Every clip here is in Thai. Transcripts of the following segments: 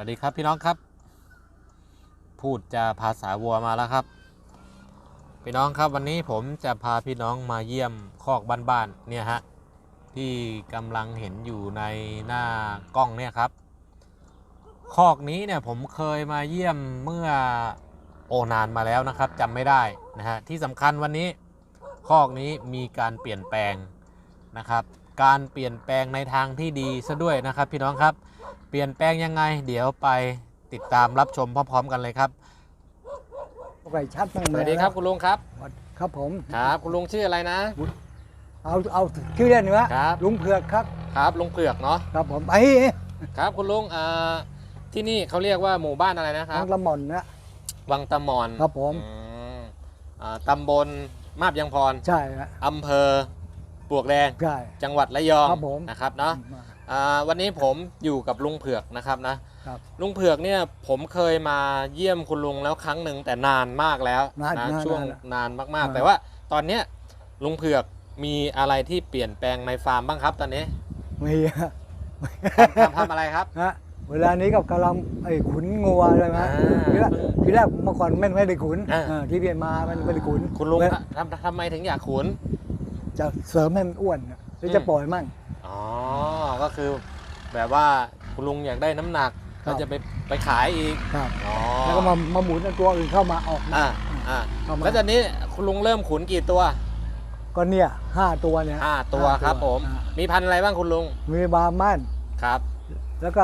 วัสดีครับพี่น้องครับ พูดจะภาษาวัวมาแล้วครับ พี่น้องครับวันนี้ผมจะพาพี่น้องมาเยี่ยมคอกบ้านๆเนี่ยฮะที่กำลังเห็นอยู่ในหน้ากล้องเนี่ยครับ คอกนี้เนี่ยผมเคยมาเยี่ยมเมื่อโอนานมาแล้วนะครับจำไม่ได้นะฮะที่สำคัญวันนี้คอกนี้มีการเปลี่ยนแปลงนะครับ การเปลี่ยนแปลงในทางที่ดีซะด้วยนะครับพี่น้องครับ เปลี่ยนแปลงยังไง เดี๋ยวไปติดตามรับชมพร้อมๆกันเลยครับไก่ชัดตั้งสวัสดีครับคุณลุงครับ ครับผม ครับ คุณลุงชื่ออะไรนะ เอาเอาชื่อเล่นเนื้อครับลุงเผือกครับ ครับลุงเผือกเนาะ ครับผมไปครับคุณลุงอ่าที่นี่เขาเรียกว่าหมู่บ้านอะไรนะคทารับงละหม่อนนะ วังตะมอนครับผมอืมอ่าตำบลมาบยังพร ใช่ฮะอำเภอปลวกแดงใช่จังหวัดระยองครับผมนะครับเนาะอ่า วันนี้ผมอยู่กับลุงเผือกนะครับนะครับลุงเผือกเนี่ยผมเคยมาเยี่ยมคุณลุงแล้วครั้งหนึ่งแต่นานมากแล้วนานนะนานช่วงนานนานมากอ่าๆแต่ว่าตอนเนี้ยลุงเผือกมีอะไรที่เปลี่ยนแปลงในฟาร์มบ้างครับตอนนี้มีฮะทำทำอะไรครับฮะเวลานี้กับกำลังไอ้ขุนงัวใช่ไหมอ่าทีแรกทีแรกเมื่อก่อนไม่ไม่ได้ขุนอ่าเออที่เปลี่ยนมามันไม่ได้ขุนคุณลุงเว้ยทำทำไมถึงอยากขุน จะเสริมให้มันอ้วนอะหรือมจะปล่อยมั่งอ๋อ ก็คือ แบบว่าคุณลุงอยากได้น้ำหนักครัก็บ จะไปไปขายอีกครับอ๋อแล้วก็มามาหมุนเอาตัวอื่นเข้ามาออกมาอ่าอ่าเข้ามาแล้วตอนนี้คุณลุงเริ่มขุนกี่ตัวก็เนี่ยห้าตัวเนี่ยห้าตัวครับผมอ่ามีพันธุ์อะไรบ้างคุณลุงมีบาร์มันครับแล้วก็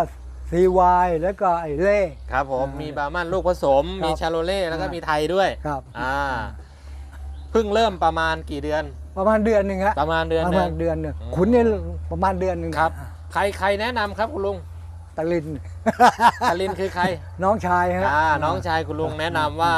ซีวายแล้วก็ไอ้เล่ ครับผมอ่ามีมีบาร์มันลูกผสม ครับมีชาโลเล่แล้วก็อ่ามี มีไทยด้วยครับ อ่าเพิ่งเริ่มประมาณกี่เดือน ประมาณเดือนหนึ่งฮะประมาณเดือนประหนึมาณงเดือนหนึ่งอืม ขุนเนี่ยประมาณเดือนหนึ่งครับ ใครใครแนะนำครับคุณลุงตะลิน คารินคือใคร น้องชายฮะอ่าน้องชายคุณลุงแนะนำว่า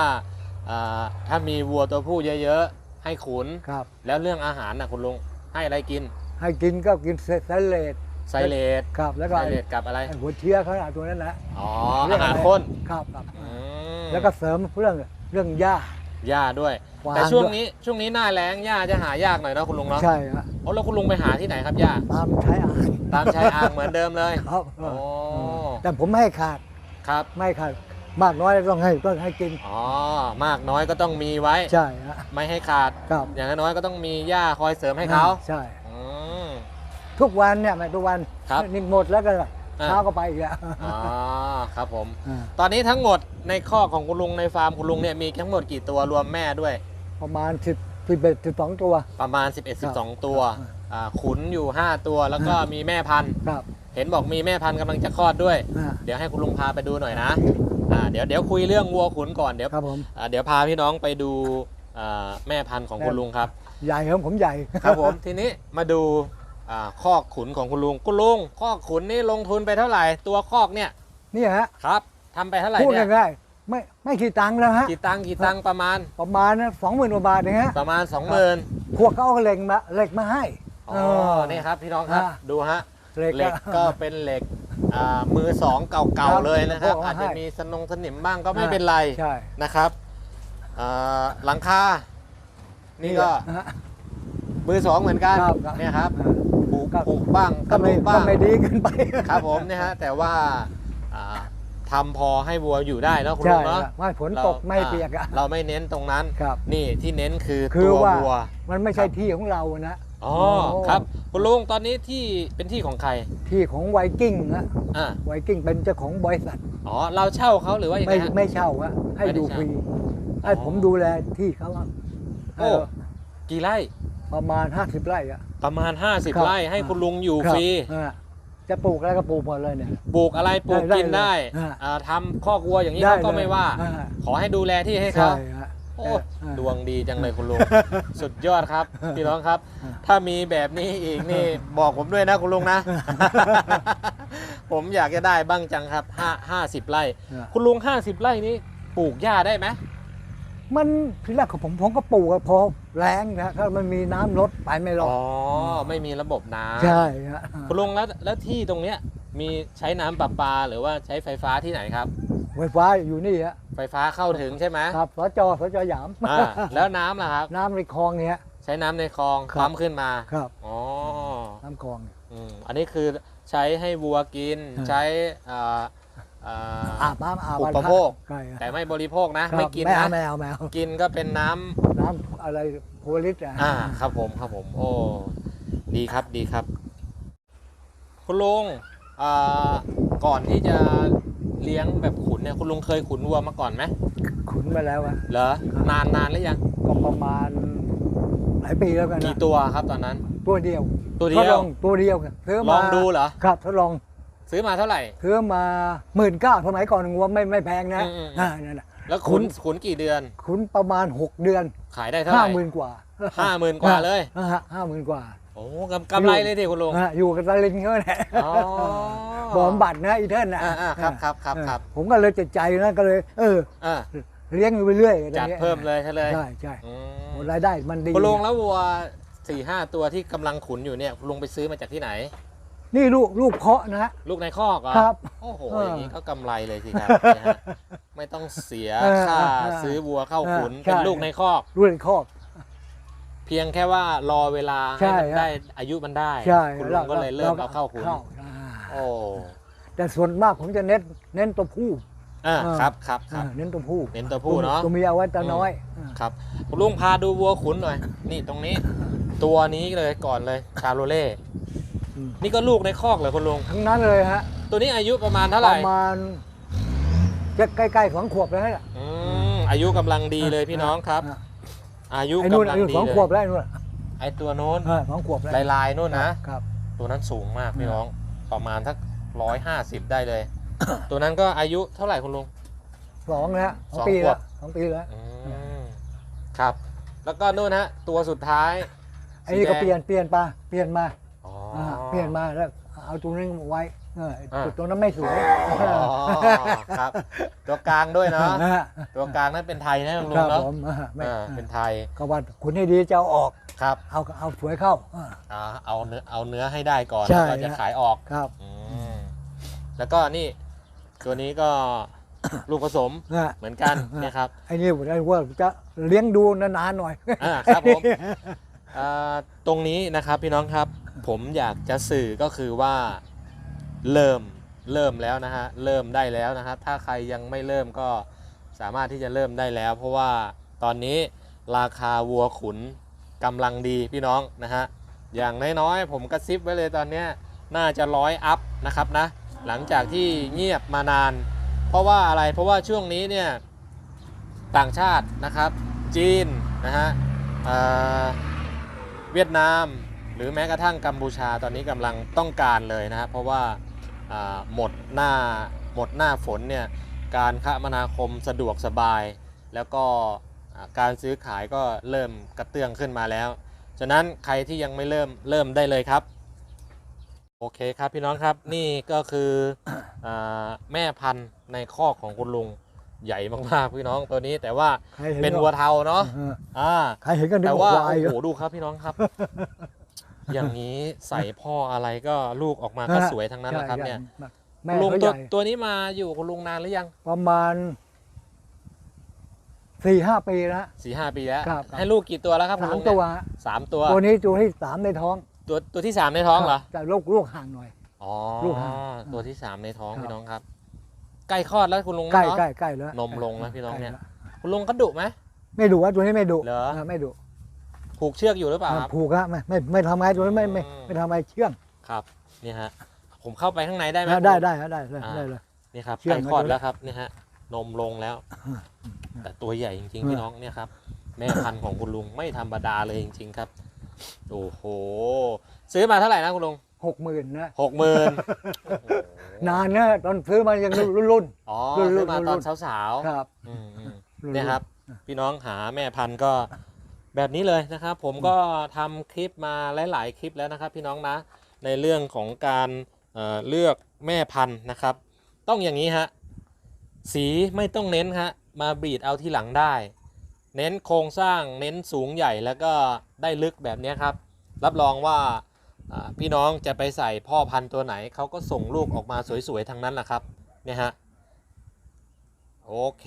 อ่าถ้ามีวัวตัวผู้เยอะๆ ให้ขุน ครับ แล้วเรื่องอาหารนะคุณลุง ให้อะไรกิน ให้กินก็กินเซเลตไซเลตครับ แล้วก็ไซเลตกับอะไร ไอ้หัวเชื้อเขาน่ะตัวนั้นนะอ๋อเรียอากอะไรหารข้นครับครับ อืมแล้วก็เสริมเรื่องเรื่องหญ้า หญ้าด้วยวางแต่ช่วงด้วยนี้ช่วงนี้หน้าแล้งหญ้าจะหายากหน่อยเนาะคุณลุงเนาะใช่ฮะโอ้แล้วคุณลุงไปหาที่ไหนครับหญ้าตามใช้อ่านตามชายอ่างเหมือนเดิมเลยครับโอ้แต่ผมไม่ให้ขาดครับไม่ให้ขาดมากน้อยต้องให้ต้องให้กิน อ๋อมากน้อยก็ต้องมีไว้ ใช่ฮะไม่ให้ขาด ครับอย่างน้อยก็ต้องมีหญ้าคอยเสริมให้เขาใช่ อืม ทุกวันเนี่ยไม่ทุกวันครับ นี่หมดแล้วก็ อ่า เช้าก็ไปอีกแล้วอ๋อครับผม อ่าตอนนี้ทั้งหมดในข้อกของคุณลุงในฟาร์มคุณลุงเนี่ยมีทั้งหมดกี่ตัวรวมแม่ด้วย ประมาณสิบสิบเอ็ดสิบสองตัว ประมาณ 11ครับ12 ตัวอ่าอ่าขุนอยู่ 5 ตัวแล้วก็มีแม่พันธุ์ ครับเห็นบอกมีแม่พันธุ์กำลังจะคลอดด้วย อ่าเดี๋ยวให้คุณลุงพาไปดูหน่อยนะอ่าเดี๋ยวเดี๋ยวคุยเรื่องวัวขุนก่อนเดี๋ยวครับผม อ่าเดี๋ยวพาพี่น้องไปดูอ่าแม่พันธุ์ของคุณลุงครับ ใหญ่ครับผมใหญ่ ครับผม ทีนี้มาดูอ่า คอกขุนของคุณลุงคุณลุงคอกขุนนี่ลงทุนไปเท่าไหร่ ตัวคอกเนี่ยเนี่ยฮะครับทำไปเท่าไหร่พูดเนี่ยง่ายๆไม่ไม่กี่ตังค์แล้วฮะกี่ตังค์กี่ตังค์ประมาณ ประมาณสองหมื่นกว่าบาทเองฮะประมาณ20,000พวกเขาเอาเหล็กมาเหล็กมาให้อ๋อนี่ครับพี่น้องครับอ่าดูฮะเหล็กเหล็กก็เป็นเหล็กอ่ามือสองเก่าครับๆเลยนะครับพวกอาเอาจให้จะมีสนงสนิมบ้างก็ไม่เป็นไรใช่นะครับอ่าหลังคานี่ก็ฮะมือสองเหมือนกันครับเนี่ยครับอ่าปลู กครับปลูกบ้างก็ไม่ปลูก็บ้างไม่ดีเกินไปครับผมเนี่ยฮะแต่ว่าอ่าทำพอให้วัวอยู่ได้เนอะคุณใช่ลุงเนาะครับไม่ฝนเราตกไม่เปียกอะเราไม่เน้นตรงนั้น ครับ นี่ที่เน้นคือคือตัวว่าวัว มันไม่ใช่ที่ของเรานะ อ๋อโอ้ ครับคุณลุงตอนนี้ที่เป็นที่ของใครที่ของไวกิ้งนะอ่าไวกิ้งเป็นเจ้าของบริษัทอ๋อเราเช่าเขาหรือว่ายังไงไม่ฮะ ไม่เช่าอะให้ไม่ได้ดูเช่าฟรีให้อ๋อผมดูแลที่เขาอะโอ้กี่ไร่ประมาณ 50 ไร่อะ ประมาณ 50ครับไร่ให้คุณลุงอยู่คบฟรีอ่าจะปลูกอะไรก็ปลูกหมดเลยเนี่ย ปลูกอะไรปลูกได้กินได้ได้อ่าทำคอกวัวอย่างนี้ได้เขาก็เลยไม่ว่า อ่าขอให้ดูแลที่ให้ใช่เขา ฮะโอ้อ่า ดวงดีจังเลยคุณลุง สุดยอดครับ พี่น้องครับ อ่า ถ้ามีแบบนี้อีกนี่ บอกผมด้วยนะคุณลุงนะ ผมอยากจะได้บ้างจังครับห้าห้าสิบไร่ อ่าคุณลุงห้าสิบไร่นี้ปลูกหญ้าได้ไหม มันทีแรกของผมผมก็ปลูกอะพอแรงนะถ้ามันมีน้ำลดไปไม่รออ๋ดอไม่มีระบบน้ำใช่ฮะคุณลุงแล้วแล้วที่ตรงเนี้ยมีใช้น้ำประปาหรือว่าใช้ไฟฟ้าที่ไหนครับ ไฟฟ้าอยู่นี่ฮะไฟฟ้าเข้าถึงใช่ไหมครับสจสจหยามอ่าแล้วน้ำล่ะครับ น้ำในคลองเนี่ยใช้น้ำในคลองครับ ปั๊มขึ้นมาครับอ๋อน้ำคลองเนี่ย อืมอันนี้คือใช้ให้วัวกินอ่าใช้อ่า อ่าอาบน้ำอาบอุวันปพระโภค ใช่แต่ไม่บริโภคนะครับไม่กินไม่เอานะ ไม่เอาไม่เอากินก็เป็นน้ำน้ำอะไรโพลิสอะอ่า ครับผมครับผม โอ้ ดีครับดีครับ คุณลุงอ่าก่อนที่จะเลี้ยงแบบขุนเนี่ยคุณลุงเคยขุนวัวมาก่อนไหมขุนมาแล้วอะเหรอนานนานหรือยังก็ประมาณหลายปีแล้วกันกี่นะตัวครับตอนนั้น ตัวเดียวตัวเดีทยดลวองตัวเดียวครับซื้อลมาองดูเหรอ ครับทดลอง ซื้อมาเท่าไหร่ ซื้อมาหมื่นเก้าสมัยก่อนงัวไม่ไม่แพงนะอืมอืม อ่านั่นน่ะแล้วขุนขุนขุนกี่เดือน ขุนประมาณ 6 เดือนขายได้เท่าไหห้าร่หมื่นกว่าห้าหมื่นกว่าเลย อ่าฮะห้าหมื่นกว่าโอ้กำกำไรเลยดิคุณลุงอ่าอยู่กับตาลินเขาแหละอ๋อ บอมบัตรนะอีเทิร์นนะอ่าอ่าครับครับครับเออครับ ผมก็เลยติดใจนะก็เลย เออ อ่าเลี้ยงอยู่ไปเรื่อยจัดเพิ่มเลยใช่เลยใช่ใช่อืโอ้มรายได้มันดีคุณลุงแล้ววัวสี่ห้าตัวที่กำลังขุนอยู่เนี่ยคุณลุงไปซื้อมาจากที่ไหน นี่ลูกลูกเพาะนะฮะลูกในคอกเหรอครับโอ้โหเอออย่างนี้ก็กำไรเลยสิครับเนี่ยฮะไม่ต้องเสียเออค่าเออซื้อวัวเข้าขุนเออเป็นใช่ลูกในคอก ลูกในคอก เพียงแค่ว่ารอเวลาใช่ให้มันฮะ ได้อายุมันได้ใช่คุณลุงก็เลยเริ่มเอาเข้าขุนอ่าโอ้แต่ส่วนมากผมจะเน้นเน้นตัวผู้อ่าเออครับครับครับ อ่าเน้นตัวผู้เน้นตัวผู้เนอะตัวเมียเอาไว้แตาน้อยครับคุณลุงพาดูวัวขุนหน่อย นี่ตรงนี้ ตัวนี้เลยก่อนเลยชาโรเล่ อืม นี่ก็ลูกในคอกเลยคุณลุง ทั้งนั้นเลยฮะ ตัวนี้อายุประมาณเท่าปไหร่ระมาณจะใกล้ๆสองขวบแล้วเนี่ยอืมอายุกำลังดีเลยพี่น้องครับอ่าอายุไอ้นู่นกำลังอายุดีสองเลขวบยแล้วไอ้นู่นไอ้ตัวโน้นเออสองขวบแล้วลายลายๆนู่นนะ ครับ ตัวนั้นสูงมากพี่น้อง ประมาณทักร้อยห้าสิบได้เลย ตัวนั้นก็อายุเท่าไหร่คุณลุง สองแล้วสองสองปีขวแล้บ วสองปีแล้ว อืมครับ แล้วก็นู่นฮะตัวสุดท้ายไอ้นี่ก็สีแดงเปลี่ยนเปลี่ยนมาเปลี่ยนมาอ๋ออ่าเป ลี่ยนมาแล้วเอาตัวนึงไว้เอออ่าจุดตรงนั้นไม่สวยอ๋อครับ ตัวกลางด้วยเนาะอ่าตัวกลางนั้นเป็นไทยนะลุงครับเนาะผมอ่าไม่อ่าเป็นไทยก็ว่าคุณให้ดีจะเอาออก ครับเอาเอาสวยเข้าอ่า อ่าเอาเนื้อเอาเนื้อให้ได้ก่อนใช่แล้วก็จะขายออกครับ อืมแล้วก็นี่ ตัวนี้ก็ ลูกผสมอ่าเหมือนกันอ่าเนี่ยครับไอ้นี่ผมได้ว่าจะเลี้ยงดูนานๆหน่อย อ่าครับผม อ่าตรงนี้นะครับพี่น้องครับ ผมอยากจะสื่อก็คือว่าเริ่มเริ่มแล้วนะฮะเริ่มได้แล้วนะครับถ้าใครยังไม่เริ่มก็สามารถที่จะเริ่มได้แล้ว เพราะว่าตอนนี้ราคาวัวขุนกำลังดีพี่น้องนะฮะอย่างน้อยๆผมกระซิบไว้เลยตอนนี้น่าจะร้อยอัพนะครับนะหลังจากที่เงียบมานาน เพราะว่าอะไรเพราะว่าช่วงนี้เนี่ยต่างชาตินะครับ จีนนะฮะเเวียดนาม หรือแม้กระทั่งกัมพูชาตอนนี้กำลังต้องการเลยนะครับเพราะว่าอ่าหมดหน้าหมดหน้าฝนเนี่ยการคมนาคมสะดวกสบาย แล้วก็อ่าการซื้อขายก็เริ่มกระเตื้องขึ้นมาแล้ว ฉะนั้นใครที่ยังไม่เริ่มเริ่มได้เลยครับ โอเคครับพี่น้องครับนี่ก็คืออาแม่พันธุ์ในคอกของคุณลุงใหญ่มากๆพี่น้องตัวนี้ แต่ว่าใครห็เป็นวัวเทาเนาะเอออ่าใครเห็นก็นึกแต่ว่าว่าควายโอ้โหดูครับพี่น้องครับ อย่างนี้ใส่พ่ออะไรก็ลูกออกมาก็สวยทั้งนั้นแหละครับใช่เนี่ยใช่แม่ลุงเขาตัวใหญ่ตัวนี้มาอยู่กับลุงนานหรือยัง ประมาณสี่ห้าปีแล้วสี่ห้าปีแล้วครับครับให้ลูกกี่ตัวแล้วครับคุณสามลุงเนี่ตัยวฮะสามตัว ตัวนี้ตัวที่สามในท้อง ตัวตัวที่สามในท้องเหรอแต่ลูกลูกห่างหน่อยอ๋อลูกหางตัวที่สามในท้องครับพี่น้องครับ ใกล้คลอดแล้วคุณลุงใกล้เนาะใกล้ใกล้แล้วนมลงแล้วพี่น้องเนี่ยใกล้แล้วคุณลุงก็ดุไหมไม่ดุว่าตัวนี้ไม่ดุเหรอาไม่ดุ ผูกเชือกอยู่หรือเปล่าครับ ผูกฮะไม่ไม่ไม่ทำไงตัวนี้ไม่ไม่อืมไม่ทำไงเชื่องครับนี่ฮะผมเข้าไปข้างในได้ไหมได้ได้ฮะได้ได้อ่าได้เลยนี่ครับเชื่ใกอล้มคลอดมาด้วยแล้วครับนี่ฮะนมลงแล้ว แต่ตัวใหญ่จริงๆพี่น้องเนี่ยครับ แม่พันธุ์ของคุณลุงไม่ธรรมดาเลยจริงๆครับโอ้โห ซื้อมาเท่าไหร่นะคุณลุงหกหมื่นนะหกหมื่นนานนะตอนซื้อมายังรุ่นรุ่นอ๋อรุ่นซื้อมารุ่นตอนสาวๆครับๆอืมอืมรุ่นๆเนี่ยครับ พี่น้องหาแม่พันธุ์ก็ แบบนี้เลยนะครับ ผมก็ทำคลิปมาหลาย ๆ คลิปแล้วนะครับ พี่น้องนะในเรื่องของการเอ่อเลือกแม่พันธุ์นะครับ ต้องอย่างนี้ฮะสีไม่ต้องเน้นฮะมาบีดเอาที่หลังได้ เน้นโครงสร้างเน้นสูงใหญ่แล้วก็ได้ลึกแบบนี้ครับ รับรองว่าอ่าพี่น้องจะไปใส่พ่อพันธุ์ตัวไหนเขาก็ส่งลูกออกมาสวย ๆ ทั้งนั้นแหละครับเนี่ยฮะโอเค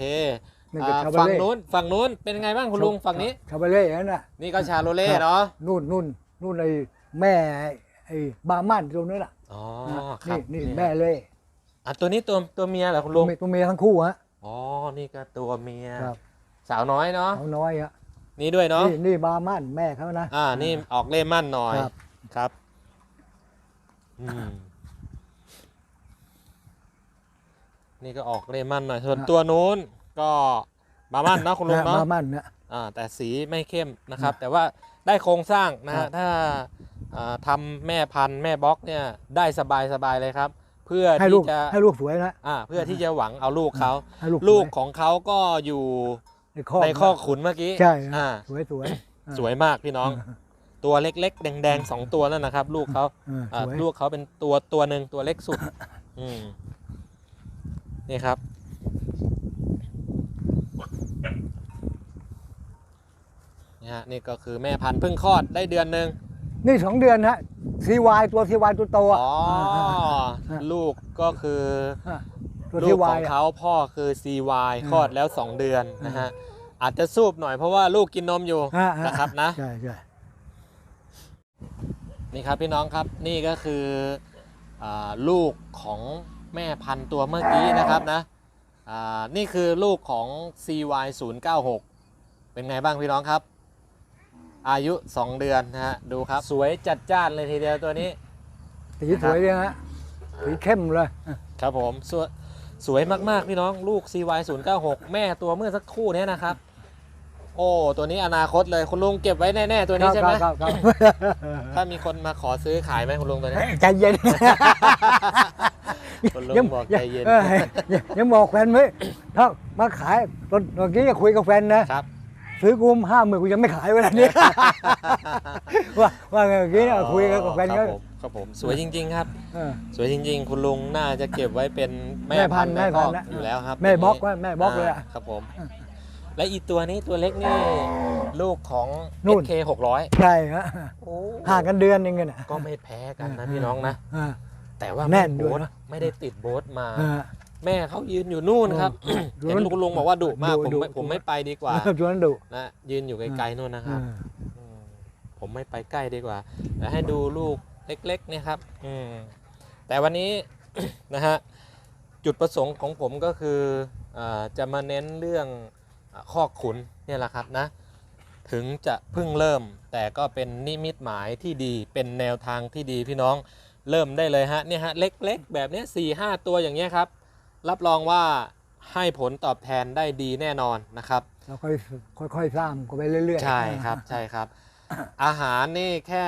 นี่ก็อ่าชาฝั่บางเล่นู้นฝั่งนู้นเป็นไงบ้างคุณลุงฝั่งนี้ ชาบาเล่นั่นน่ะ นี่ก็ชาโรเล่ครับ เนาะนู่นนู่นนู่นไอ้แม่ไอ้บาร์มันตรงนั้นน่ะอ๋อนะครับนี่นี่แม่เล่อะตัวนี้ตัวตัวเมียเหรอคุณตัลุวงเมียตัวเมียทั้งคู่ฮะอ๋อนี่ก็ตัวเมียครับสาวน้อยเนาะเขาน้อยฮะนี่ด้วยเนาะนี่นี่บาร์มันแม่เขานะ อ่านี่ออกเล่มั่นหน่อยครับ ครับอืมนี่ก็ออกเล่มั่นหน่อยส่วนตัวนู้น ก็บามั่นเนาะคุณลุงบาเนาะร์มันนะ อ่าแต่สีไม่เข้มนะครับ แต่ว่าได้โครงสร้างนะครัฮะบถ้าอ่าทำแม่พันธุ์แม่บล็อกเนี่ยได้สบายสบายเลยครับ เพื่อให้ลูที่กจะให้ลูกสวยนะ อ่าเพื่อที่จะหวังเอาลูกเขาให้ลูกลูกสวยของเขาก็อยู่ในข้อในข้อกขุนเมื่อกี้ใช่อ่า สวยสวยสวยมากพี่น้อง ตัวเล็กๆ แดงๆสองตัวนั่นนะครับ ลูกเขาเอออ่าสวย ลูกเขาเป็นตัวตัวหนึ่งตัวเล็กสุด อืมนี่ครับ นี่ฮะนี่ก็คือแม่พันธุ์เพิ่งคลอดได้เดือนหนึ่งนี่สองเดือนนะซีวายตัวซีวายตัวโตอะอ๋ออ่าลูกก็คืออ่าตัวลูซีกขวาอยงเขาพ่อคือ CY อ่าคลอดแล้ว 2 เดือนนะฮะอาจจะสูบหน่อยเพราะว่าลูกกินนมอยู่อ่าอ่านะครับนะ ใช่ใช่นี่ครับพี่น้องครับนี่ก็คืออาลูกของแม่พันธุ์ตัวเมื่อกี้นะครับนะอ่านี่คือลูกของ CY 0 9 6 เป็นไงบ้างพี่น้องครับ อายุ 2 เดือนนะฮะดูครับสวยจัดจ้านเลยทีเดียวตัวนี้ สีสวยเลยฮะสีเข้มเลย ครับผมสวยสวยมากๆ พี่น้องลูก CY 0 9 6 แม่ตัวเมื่อสักครู่เนี้นะครับ โอ้ตัวนี้อนาคตเลยคุณลุงเก็บไว้แน่ๆตัวนี้ใช่ไหมครับครับถ้ามีคนมาขอซื้อขายไหมคุณลุงตัวนี้ใจเย็นคุณลุงบอกใจเย็นออยังยังบอกแฟนไหมถ้ามาขายตอนเมื่อกี้ก็คุยกับแฟนนะครับ ซื้อกุมห้าหมื่นกูยังไม่ขายเวลานี้ ว่าว่าเมื่อกี้เนี่ยคุยกับแฟนคก็รับผมครับผมสวยจริง ๆ ครับ เออ สวยจริง ๆ คุณลุงน่าจะเก็บไว้เป็นแม่แม่พัพันนธุ์ธุ์แม่แม่พัคอนกธุ์นะ อยู่แล้วครับแม่บล็อกตัวนี้ว่าแม่บล็อกเลยอะาครับผม และอีกตัวนี้ตัวเล็กนี่ลูกของ นู่น SK 600ใช่ฮะโอ้ห่างกันเดือนหนึงกันนะก็ไม่แพ้กันนะพี่น้องนะ อ่า แต่ว่าแน่นไม่ด้วยโบ๊ทนะไม่ได้ติดโบ๊ทมา อ่า แม่เขายืนอยู่นู่นครับอืมเห็นคุณลุงบอกว่าดุมากดุผมดุไม่ผมไม่ไปดีกว่าชวนดุนะยืนอยู่ไกลๆนู่นนะครับอ่าอืมผมไม่ไปใกล้ดีกว่าแต่ให้ดูลูกเล็กๆเนี่ยครับ อืมแต่วันนี้นะฮะจุดประสงค์ของผมก็คืออาจะมาเน้นเรื่องอาข้อกขุนเนี่ยแหละครับนะ ถึงจะเพิ่งเริ่ม แต่ก็เป็นนิมิตหมายที่ดีเป็นแนวทางที่ดีพี่น้องเริ่มได้เลยฮะเนี่ยฮะเล็ก ๆ แบบเนี้สี่ห้าตัวอย่างเงี้ยครับ รับรองว่าให้ผลตอบแทนได้ดีแน่นอนนะครับ เราค่อยค่อยๆสร้างก็ไปเรื่อยๆ ใช่ครับใช่ครับ อาหารนี่แค่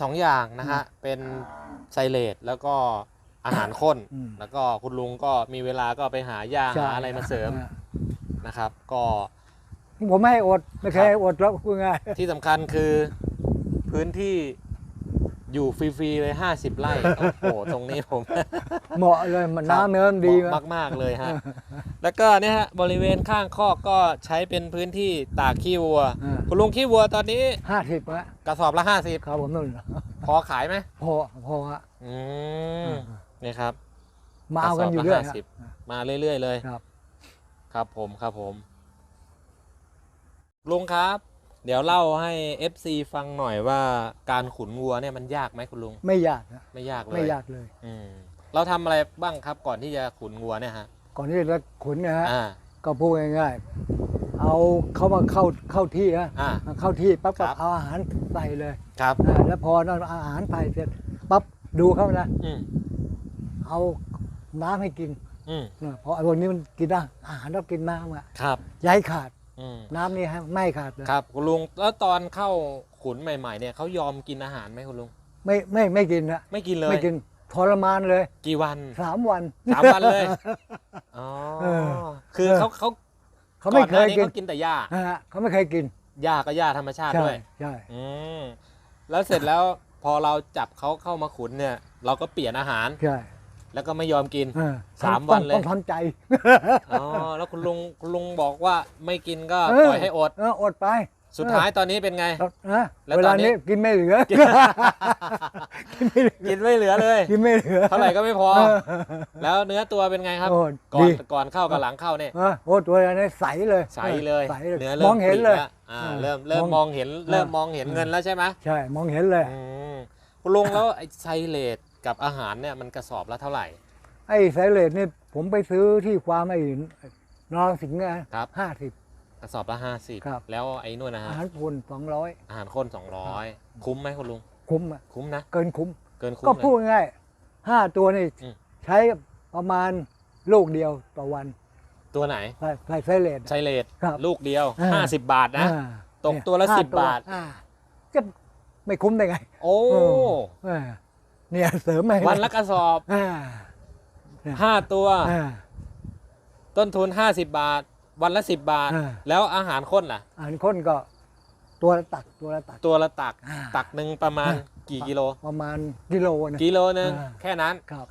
สองอย่างนะฮะ เป็นไซเลตแล้วก็อาหารข้น อืม แล้วก็คุณลุงก็มีเวลาก็ไปหาหญ้าใช่หาอะไรมาเสริมอ่านะครับ ก็ผมไม่ให้อดไม่เคยให้อดแล้วพูดง่ายที่สำคัญคือพื้นที่ อยู่ฟรีๆเลย 50 ไร่ โอ้โห ตรงนี้ผม เหมาะเลยมันน้ำเนื้อมันดีเหมาะมากๆเลยฮะ แล้วก็เนี่ยฮะบริเวณข้างคอกก็ใช้เป็นพื้นที่ตากขี้วัวคุณลุงขี้วัวตอนนี้ห้าสิบฮะกระสอบละ50ครับผมนู่นพอขายไหมพอพอฮะอืมนี่ครับมาเอากันอยู่เรื่อยกระสฮะบละ50มาเรื่อยๆเลยครับ ครับผมครับผม ลุงครับ เดี๋ยวเล่าให้ FC ฟังหน่อยว่าการขุนวัวเนี่ยมันยากไหมคุณลุง ไม่ยากนะไม่ยากเลยไม่ยากเลย อืมเราทำอะไรบ้างครับก่อนที่จะขุนวัวเนี่ยฮะก่อนที่จะขุนเนะฮะอ่า ก็พูดง่ายๆ เอาเขามาเข้าเข้าที่ฮะอ่าเข้าที่ปั๊บครัก็บเอาอาหารใส่เลยครับอ่าแล้วพอนั่นอาหารใส่เสร็จปั๊บดูเขานะอืมเอาน้ำให้กินอืมนะเพราะไอ้พวกนี้มันกินอาอาหารต้องกินน้ำอะครับอย่าให้ขาด อืมน้ำนี่ให้ไม่ขาดเลยครับคุณลุงแล้วตอนเข้าขุนใหม่ ๆ เนี่ยเขายอมกินอาหารไหมคุณลุงไม่ไม่ไม่กินนะไม่กินเลยไม่กินทรมานเลยกี่วันสามวันสามวันเลยอ๋อเออคือเขาเขาเขาไม่ก่อนเคหน้ายนี้กินเขากินแต่หญ้าฮะเขาไม่เคยกินหญ้าก็หญ้าธรรมชาติใช่ด้วยใช่อืมแล้วเสร็จแล้วพอเราจับเขาเข้ามาขุนเนี่ย เราก็เปลี่ยนอาหารใช่ แล้วก็ไม่ยอมกินเออสามต้องวันเลยต้องทำใจ อ๋อแล้วคุณลุงคุณลุงบอกว่าไม่กินก็เออ ปล่อยให้อด เอออดไปสุดท้ายตอนนี้เป็นไง แล้วนะแล้วเวตอลานนี้ นี้กินไม่เหลือ กินไม่เหลือเลย กินไม่เหลือเท่าไหร่ก็ไม่พอ เออแล้วเนื้อตัวเป็นไงครับ โอ้ก่อนดีก่อนเข้ากับหลังเข้าเนี่ย เออโอ้ตัวนี้ใสเลยใสเลยใสเลยเนื้อมเริ่อมงเห็นเลยปริแล้วอ่าเออเริ่มเริ่มมอง มองเห็นเริ่มมองเห็นเออเงินแล้วใช่ไหมใช่ มองเห็นเลย อืมคุณลุงแล้วไอ้ไซเลต กับอาหารเนี่ยมันกระสอบละเท่าไหร่ ไอ้ไซเลตนี่ผมไปซื้อที่ความไอ้นองสิงห์นะครับ ห้าสิบ กระสอบละห้าสิบครับ แล้วไอ้นู่นนะอาฮะหารพลสองร้อยอาหารข้นสองร้อยคุ้มไหมคุณลุง คุ้มอะคุ้มนะ เกินคุ้ม เกินคุ้มก็เลย พูดง่ายๆห้าตัวนี่อืม ใช้ประมาณลูกเดียวต่อวันตัวไหนใส่ใส่ไซเลต ไชเลตครับลูกเดียว อ่าห้าสิบบาทนะ อ่าตกเนี่ยตัวละห้สิบบาท อ่จะไม่คุ้มได้ไง โอ้ เออ เนี่ยเสริมให้วันละกระสอบอ่าห้าตัวอ่าต้นทุน50บาท วันละ10บาท อ่าแล้วอาหารข้นล่ะอาหารข้นก็ ตัวละตักตัวละตัก ตัวละตักอ่าตักหนึ่งประมาณอ่ากี่กิโล ประมาณกิโลนะ กิโลนึงอ่า แค่นั้น ครับ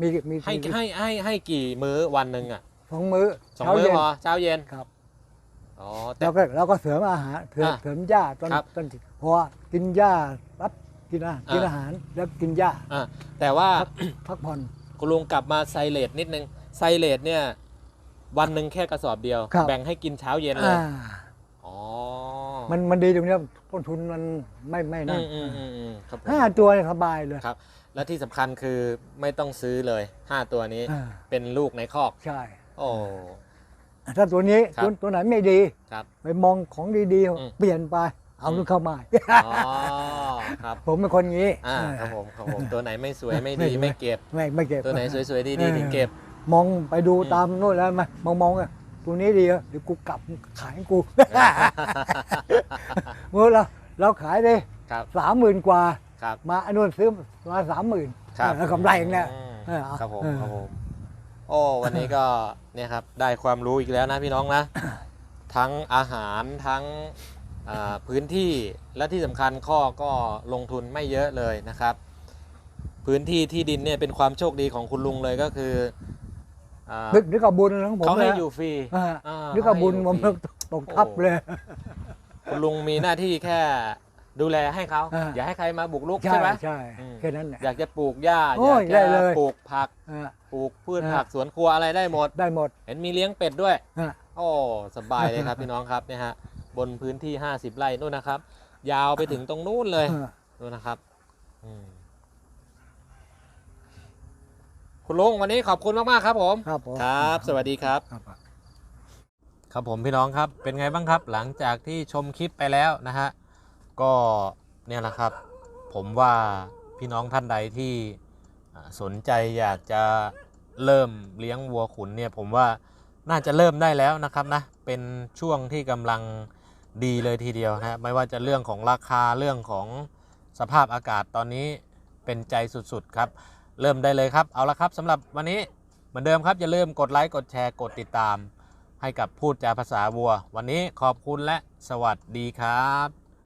มีมีให้มีให้ให้ให้กี่มื้อวันหนึ่งอะสองมื้อสองเช้ามื้อเย็นพอเช้าเย็นครับ อ๋อแต่ แล้วก็เราก็เสริมอาหารเสริมอ่าเสริมหญ้าตอนครับ ตอนเพราะว่ากินหญ้าปั๊บ กินอาหารกินอ่าอาหารแล้วกินหญ้าอะแต่ว่าพักผ่อนคุณลุงกลับมาไซเลตนิดนึงไซเลตเนี่ย วันหนึ่งแค่กระสอบเดียวครับแบ่งให้กินเช้าเย็นเลยอ่าอ๋อมันมันดีตรงเนี้ยต้นทุนมันไม่ไม่อืนั่นมอืมอืมอืมครับผมห้าตัวเนี่ยสบายเลยครับ และที่สำคัญคือไม่ต้องซื้อเลย5ตัวนี้อ่าเป็นลูกในคอกใช่ โอ้ถ้าตัวนี้ครับตัวตัวไหนไม่ดีครับไปมองของดีอืมๆเปลี่ยนไป เอาอืมลูกเข้ามาอ๋อครับผมเป็นคนงี้อ่าอ่าครับผมครับผมตัวไหนไม่สวยไม่ไม่ดีสวยไม่เก็บไม่ไม่เก็บตัวไหนสวยๆดีเออๆถึงเก็บ มองไปดูอืมตามโน่นแล้วมามองมองๆอะตัวนี้ดีอะเดี๋ยวกูกลับขายให้กูเมื่อเราเราขายได้ครับสามหมื่นกว่าครับมาอันนู้นซื้อมาสามหมื่นครับกำไรเองเนี่ยอืมเออเอาครับผมเออครับผมโอ้วันนี้ก็เนี่ยครับได้ความรู้อีกแล้วนะพี่น้องนะ ทั้งอาหารทั้งอ่า พื้นที่และที่สำคัญข้อก็ลงทุนไม่เยอะเลยนะครับ พื้นที่ที่ดินเนี่ยเป็นความโชคดีของคุณลุงเลยก็คืออ่านึกนึกกับบุญของผมเขาให้นะอยู่ฟรีอ่าอ่านึกกับบุญเขาผมให้อยู่ฟรี ตกทับเลย คุณลุงมีหน้าที่แค่ดูแลให้เขาอ่า อย่าให้ใครมาบุกรุกใช่ใช่ไหม ใช่อืม แค่นั้นแหละ อยากจะปลูกหญ้าโอ้อยยากได้จะเลยปลูกผักอ่า ปลูกพืชอ่า ผักสวนครัวอะไรได้หมด ได้หมดเห็นมีเลี้ยงเป็ดด้วย อ่า โอ้สบายเลยครับ พี่น้องครับเนี่ยฮะ บนพื้นที่ 50 ไร่นู่นนะครับ ยาวไปถึงตรงนู้นเลยอ่านู่นนะครับอืมคุณลุงวันนี้ขอบคุณมากๆครับผมครับผมครับ สวัสดีครับครับ ครับผมพี่น้องครับ เป็นไงบ้างครับ หลังจากที่ชมคลิปไปแล้วนะฮะก็เนี่ยแหละครับ ผมว่าพี่น้องท่านใดที่อ่าสนใจอยากจะเริ่มเลี้ยงวัวขุนเนี่ยผมว่าน่าจะเริ่มได้แล้วนะครับนะเป็นช่วงที่กำลัง ดีเลยทีเดียวนะไม่ว่าจะเรื่องของราคาเรื่องของสภาพอากาศตอนนี้เป็นใจสุดๆครับ เริ่มได้เลยครับเอาละครับสำหรับวันนี้เหมือนเดิมครับอย่าลืมกดไลค์กดแชร์กดติดตาม ให้กับพูดจาภาษาวัว วันนี้ขอบคุณและสวัสดีครับ